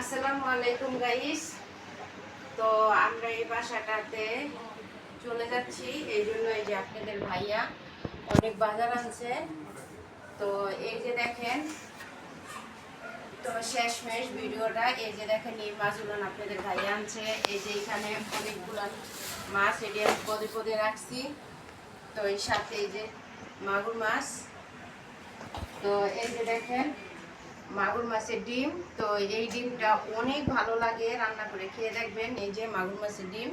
আসসালামু আলাইকুম গাইস তো আমরা এই বাসাটাতে চলে যাচ্ছি। এই জন্য এই যে আপনাদের ভাইয়া অনেক বাজার আনছে। তো এই যে দেখেন, তো শেষমেশ ভিডিওটা, এই যে দেখেন, এই মাছগুলো আপনাদের ভাইয়া আনছে। এই যে এখানে অনেকগুলো মাছ এটি আমি পদে পদে রাখছি। তো এই সাথে এই যে মাগুর মাছ। তো এই যে দেখেন মাগুর মাছের ডিম। তো এই ডিমটা অনেক ভালো লাগে, রান্না করে খেয়ে দেখবেন। এই যে মাগুর মাছের ডিম।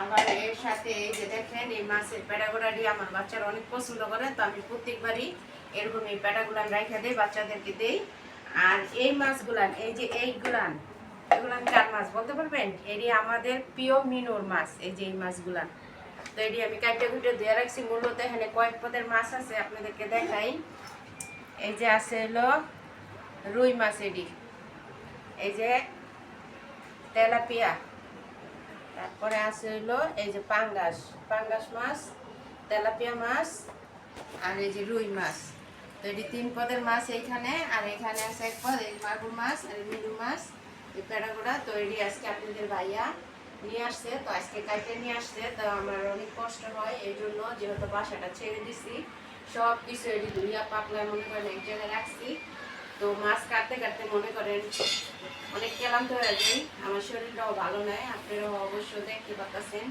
আবার এর সাথে এই যে দেখেন, এই মাছের প্যাডাগোড়াটি আমার বাচ্চারা অনেক পছন্দ করে, তো আমি প্রত্যেকবারই এরকম এই প্যাডাগুলান রাখা দিই, বাচ্চাদেরকে দেই। আর এই মাছগুলান, এই যে এইগুলান, এগুলান চার মাছ বলতে পারবেন? এটি আমাদের প্রিয় মিনোর মাছ, এই যে এই মাছগুলান। তো এটি আমি কাইটে কুটে দিয়ে রাখছি। মূলত এখানে কয়েক পদের মাছ আছে, আপনাদেরকে দেখাই। এই যে আছে হলো রুই মাছ এই যে তেলাপিয়া। তারপরে আছে হলো এই যে পাঙ্গাস। পাঙ্গাস মাছ, তেলাপিয়া মাছ, আর এই যে রুই মাছ। তো এটি তিন পদের মাছ এইখানে, আর এখানে আছে এক পদ, এই মাগুর মাছ আর মিরু মাছ, এই প্যারাগোড়া তো এটি আজকে আপনাদের ভাইয়া নিয়ে আসছে, তো আজকে কাইটে নিয়ে আসছে, তো আমার অনেক কষ্ট হয়, এই জন্য যেহেতু বাসাটা ছেড়ে দিছি সব কিছু এটি ধুইয়া পাকলা মনে করেন এক জায়গায় রাখছি। তো মাছ কাটতে কাটতে মনে করেন অনেক ক্লান্ত হয়ে যাই। আমার শরীরটাও ভালো নয় আপনারাও অবশ্য দেখতে পাচ্ছেন।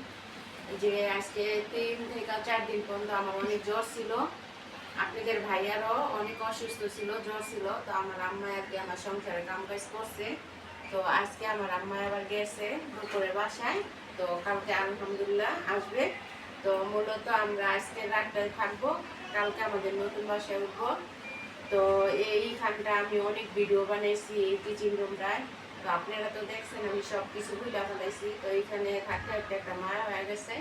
যে আজকে তিন থেকে চার দিন পর্যন্ত আমার অনেক জ্বর ছিল। আপনাদের ভাইয়ারও অনেক অসুস্থ ছিল, জ্বর ছিল। তো আমার আম্মা আর কি আমার সংসারে কাম কাজ করছে। তো আজকে আমার আম্মা আবার গেছে দুপুরে বাসায়। তো কালকে আলহামদুলিল্লাহ আসবে। তো মূলত আমরা আজকে রাতটায় থাকব। কালকে আমাদের নতুন বাসায় উঠবো। তো এইখানটা আমি অনেক ভিডিও বানাইছি, এই কিচেন রুমটায়। তো আপনারা তো দেখছেন, আমি সব কিছু বুঝা ফেলাইছি। তো এইখানে থাকতে থাকতে একটা মায়া হয়ে গেছে।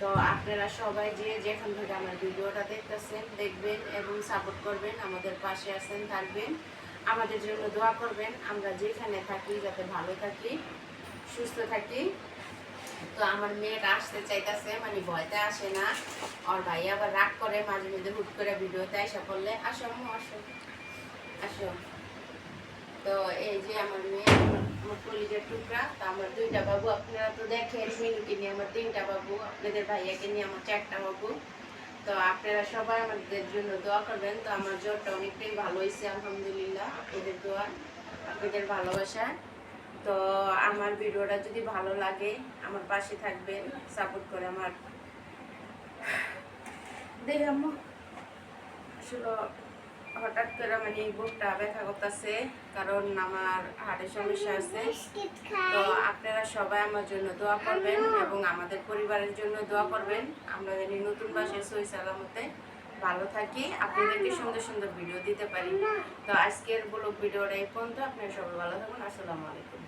তো আপনারা সবাই যে যেখান থেকে আমার ভিডিওটা দেখতেছেন, দেখবেন এবং সাপোর্ট করবেন, আমাদের পাশে আছেন, থাকবেন। আমাদের জন্য দোয়া করবেন। আমরা যেখানে থাকি, যাতে ভালো থাকি, সুস্থ থাকি। তো আমার মেয়েটা আসতে চাইতেছে মানে ভয়তে আসে না। আর ভাই আবার রাগ করে মাঝে মধ্যে হুট করে ভিডিওতে আসা করলে আসো আম্মু, আসো আসো। তো এই যে আমার মেয়ে আমার কলিজের টুকরা তো আমার দুইটা বাবু আপনারা তো দেখেন মিনুকে নিয়ে আমার তিনটা বাবু আপনাদের ভাইয়াকে নিয়ে আমার চারটা বাবু। তো আপনারা সবাই আমাদের জন্য দোয়া করবেন। তো আমার জ্বরটা অনেকটাই ভালো হয়েছে আলহামদুলিল্লাহ আপনাদের দোয়া আপনাদের ভালোবাসা। তো আমার ভিডিওটা যদি ভালো লাগে, আমার পাশে থাকবেন সাপোর্ট করে আমার। দেখ আসলে হঠাৎ করে মানে এই বুকটা ব্যথা করতেছে, কারণ আমার হার্টের সমস্যা আছে। তো আপনারা সবাই আমার জন্য দোয়া করবেন এবং আমাদের পরিবারের জন্য দোয়া করবেন। আমরা জানি নতুন বাসায় সই সালামতে ভালো থাকি, আপনাদেরকে সুন্দর সুন্দর ভিডিও দিতে পারি। তো আজকের ব্লগ ভিডিওটা এই পর্যন্ত, আপনারা সবাই ভালো থাকুন, আসসালামু আলাইকুম।